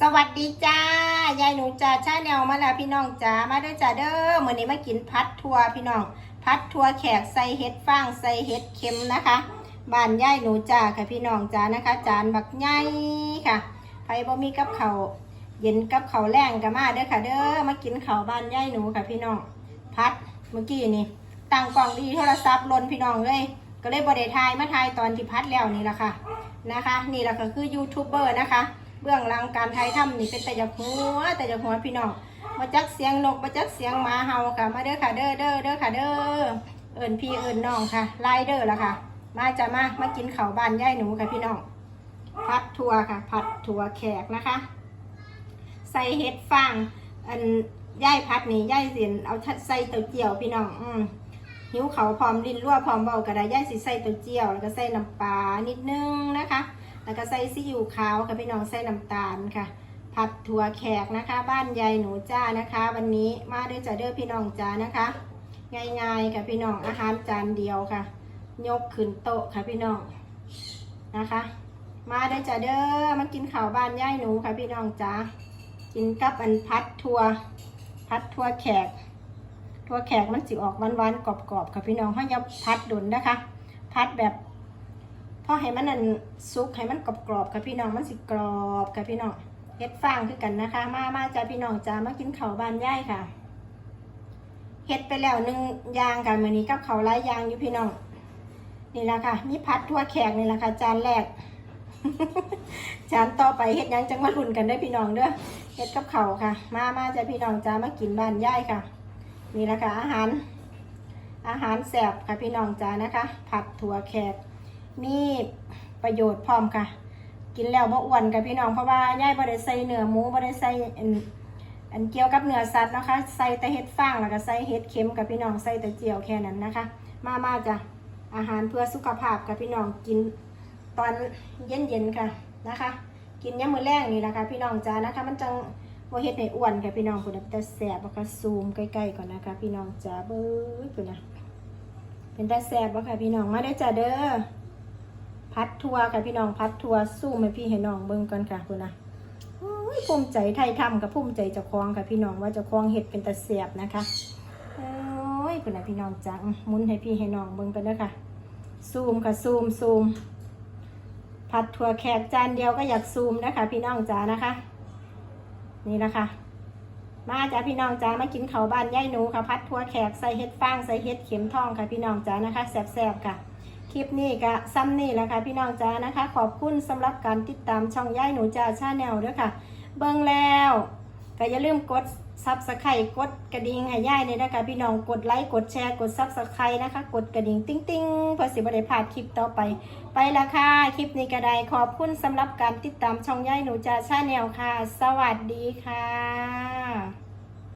สวัสดีจ้ายายหนูจ้าชาแนวมาแล้วพี่น้องจ้ามาด้อจ้าเด้อมือนี้มากินพัดทัวพี่น้องพัดทัวแขกใส่เห็ดฟางใส่เห็ดเค็มนะคะบ้านยายหนูจ้าค่ะพี่น้องจ้านะคะ จานบักใหญ่ค่ะใครบ่มีกับเขาเย็นกับเขาแรงก็มาเด้อค่ะ เด้อมากินข้าบ้านยายหนูค่ะพี่น้องพัดเมื่อกี้นี่ตั้งกล่องดีโทรศัพท์ลนพี่น้องเลย ก็เลยบไดทายมาทายตอนที่พัดแล้วนี่แหละค่ะนะคะ นี่แหละก็คือยูทูบเบอร์นะคะ เบื้องหลังการไทยทำนี่เป็นแต่จะหัวแต่จะหัวพี่น้องมาจักเสียงนกมาจักเสียงหมาเห่าค่ะ มาเด้อค่ะเด้อเด้อเด้อค่ะเด้อเอิญพี่เอิญน้องค่ะไล่เด้อละค่ะ มาจะมามากินข้าวบ้านย่ายหนูค่ะพี่น้องผัดถั่วค่ะ ผัดถั่วแขกนะคะ ใส่เห็ดฟางอันย่ายพัดนี่ย่ายเสียนเอาใส่เต้าเจี้ยวพี่น้องอืมหิวเขาพร้อมลิ้นรั่วพร้อมเบากระไดย่ายสิใส่เต้าเจี้ยวแล้วก็ใส่น้ำปลานิดนึงนะคะ แล้วก็ใส่ซีอิ๊วขาวค่ะพี่น้องใส่น้ำตาลค่ะ ผัดถั่วแขกนะคะ บ้านยายหนูจ้านะคะ วันนี้มาด้วยจ้าเด้อพี่น้องจ้านะคะ ง่ายๆค่ะพี่น้องอาหารจานเดียวค่ะ ยกขึ้นโต๊ะค่ะพี่น้องนะคะ มาด้วยจ้าเด้อมากินข้าวบ้านยายหนูค่ะพี่น้องจ้ากินกับอันพัดถั่วพัดถั่วแขกถั่วแขกมันสิออกหวานๆกรอบๆค่ะพี่น้องเขาอย่าพัดดุนนะคะ พัดแบบ พอให้มันนั่นซุกให้มันกรอบๆค่ะพี่น้องมันสิกรอบค่ะพี่น้องเฮ็ดฟางคือกันนะคะ มามาจ้าพี่น้องจ้ามากินข้าวบานย่ายค่ะเฮ็ดไปแล้วหนึ่งยางค่ะมื้อนี้กับข้าวหลายางอยู่พี่น้องนี่แหละค่ะมีผัดทั่วแขกนี่แหละค่ะจานแรก จานต่อไปเฮ็ดยังจังมาลุ้นกันได้พี่น้องเด้อเฮ็ดกับเขาค่ะ มามาจ้าพี่น้องจ้ามากินบ้านย่ายค่ะ นี่แหละค่ะอาหาร อาหารแซ่บค่ะพี่น้องจ้านะคะ ผัดถั่วแขก มีประโยชน์พร้อมค่ะ กินแล้วบ่อ้วนกับพี่น้องเพราะว่าย่ายบ่ได้ใส่เนื้อหมูบ่ได้ใส่อันเกี่ยวกับเนื้อสัตว์นะคะ ใส่แต่เห็ดฟางแล้วก็ใส่เห็ดเค็มกับพี่น้องใส่แต่เจียวแค่นั้นนะคะ มามาจ้ะอาหารเพื่อสุขภาพกับพี่น้องกินตอนเย็นๆค่ะนะคะ กินยามมื้อแรงนี่แหละค่ะพี่น้องจ้านะคะ มันจังบ่เฮ็ดให้อ้วนค่ะพี่น้องพุ่นน่ะแต่แซ่บบ่ค่ะซูมใกล้ๆก่อนนะคะ พี่น้องจ้าเบ้ยพุ่นะเป็นแต่แซ่บบ่ค่ะพี่น้องมาได้จ้าเด้อ พัดทัวค่ะพี่น้องพัดทัวสู้ให้พี่ให้น้องเบิ่งก่อนค่ะคุณนะภูมิใจไทยทำกับภูมิใจเจ้าของค่ะพี่น้องว่าเจ้าของเห็ดเป็นตะเสียบนะคะโอ้ยคุณนะพี่น้องจังมุนให้พี่ให้น้องเบิ่งกันเด้อค่ะ ซูมค่ะซูมซูมผัดถั่วแขกจานเดียวก็อยากซูมนะคะ พี่น้องจ๋านะคะ นี่นะคะมาจ้าพี่น้องจ้ามากินเขาบ้านย่ายหนูค่ะพัดถั่วแขกใส่เห็ดฟางใส่เห็ดเข็มทองค่ะพี่น้องจ้านะคะแซ่บๆค่ะ คลิปนี้ก็ซ้ำนี่แหละค่ะพี่น้องจ้านะคะ ขอบคุณสำหรับการติดตามช่องย่ายหนูจ้าชาแนลด้วยค่ะ เบิ่งแล้วก็อย่าลืมกดซับสไครต์กดกระดิ่งให้ย่ายเลยนะคะพี่น้องกดไลค์กดแชร์กดซับสไครต์นะคะ กดกระดิ่งติ้งติ้งๆเพื่อสิบได้พลาดคลิปต่อไป ไปละค่ะ คลิปนี้ก็ได้ขอบคุณสำหรับการติดตามช่องย่ายหนูจ้าชาแนลค่ะ สวัสดีค่ะ